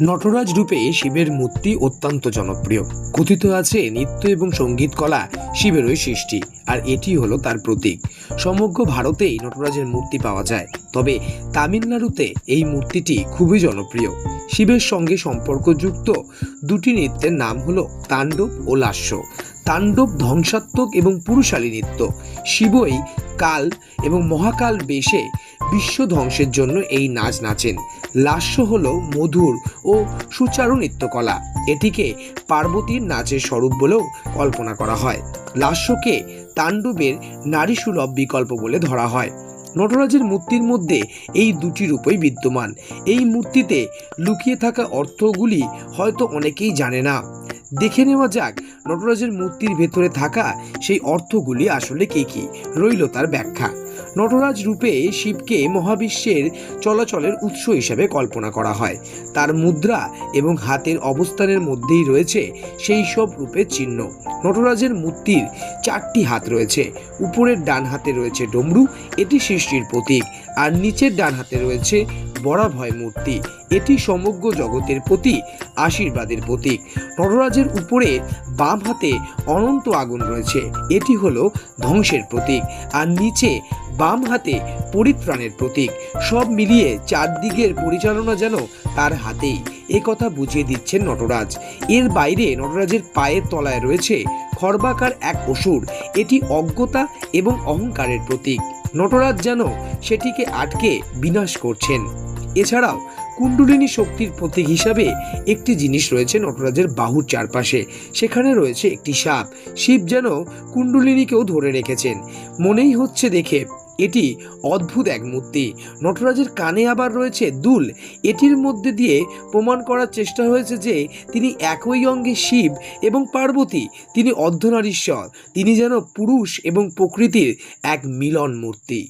নটরাজ রূপে শিবের মূর্তি অত্যন্ত জনপ্রিয়। কথিত আছে নৃত্য এবং সংগীত কলা শিবেরই সৃষ্টি, আর এটি হলো তার প্রতীক। সমগ্র ভারতেই নটরাজের মূর্তি পাওয়া যায়, তবে তামিলনাড়ুতে এই মূর্তিটি খুবই জনপ্রিয়। শিবের সঙ্গে সম্পর্কযুক্ত দুটি নৃত্যের নাম হলো তাণ্ডব ও লাস্য। তাণ্ডব ধ্বংসাত্মক এবং পুরুষালী নৃত্য। শিবই কাল এবং মহাকাল বেশে বিশ্ব ধ্বংসের জন্য এই নাচ নাচেন। লাস্য হল মধুর ও সুচারু নৃত্যকলা। এটিকে পার্বতীর নাচের স্বরূপ বলেও কল্পনা করা হয়। লাস্যকে তাণ্ডবের নারী সুলভ বিকল্প বলে ধরা হয়। নটরাজের মূর্তির মধ্যে এই দুটি রূপই বিদ্যমান। এই মূর্তিতে লুকিয়ে থাকা অর্থগুলি হয়তো অনেকেই জানে না। দেখে নেওয়া যাক, নটরাজের মূর্তির ভেতরে থাকা সেই অর্থগুলি আসলে কে কি, রইল তার ব্যাখ্যা। নটরাজ রূপে শিবকে মহাবিশ্বের চলাচলের উৎস হিসেবে কল্পনা করা হয়। তার মুদ্রা এবং হাতের অবস্থানের মধ্যেই রয়েছে সেই সব রূপের চিহ্ন। নটরাজের মূর্তির চারটি হাত রয়েছে, উপরের ডান হাতে রয়েছে ডমরু, এটি সৃষ্টির প্রতীক, আর নিচের ডান হাতে রয়েছে বরাভয় মূর্তি। এটি সমগ্র জগতের প্রতি আশীর্বাদের প্রতীক। নটরাজের উপরে বাম হাতে অনন্ত আগুন রয়েছে। এটি হলো ধ্বংসের প্রতীক। আর নিচে বাম হাতে পরিত্রাণের প্রতীক। সব মিলিয়ে চারদিকের পরিচালনা যেন তার হাতেই। এ কথা বুঝিয়ে দিচ্ছেন নটরাজ। এর বাইরে নটরাজের পায়ের তলায় রয়েছে খর্বাকার এক অসুর। এটি অজ্ঞতা এবং অহংকারের প্রতীক। নটরাজ যেন সেটিকে আটকে বিনাশ করছেন। এছাড়াও কুণ্ডলিনী শক্তির প্রতীক হিসাবে একটি জিনিস রয়েছে নটরাজের বাহুর চারপাশে। সেখানে রয়েছে একটি সাপ। শিব যেন কুণ্ডলিনীকেও ধরে রেখেছেন। মনেই হচ্ছে দেখে, এটি অদ্ভুত এক মূর্তি। নটরাজের কানে আবার রয়েছে দুল। এটির মধ্যে দিয়ে প্রমাণ করার চেষ্টা হয়েছে যে, তিনি একই অঙ্গে শিব এবং পার্বতী। তিনি অর্ধনারীশ্বর। তিনি যেন পুরুষ এবং প্রকৃতির এক মিলন মূর্তি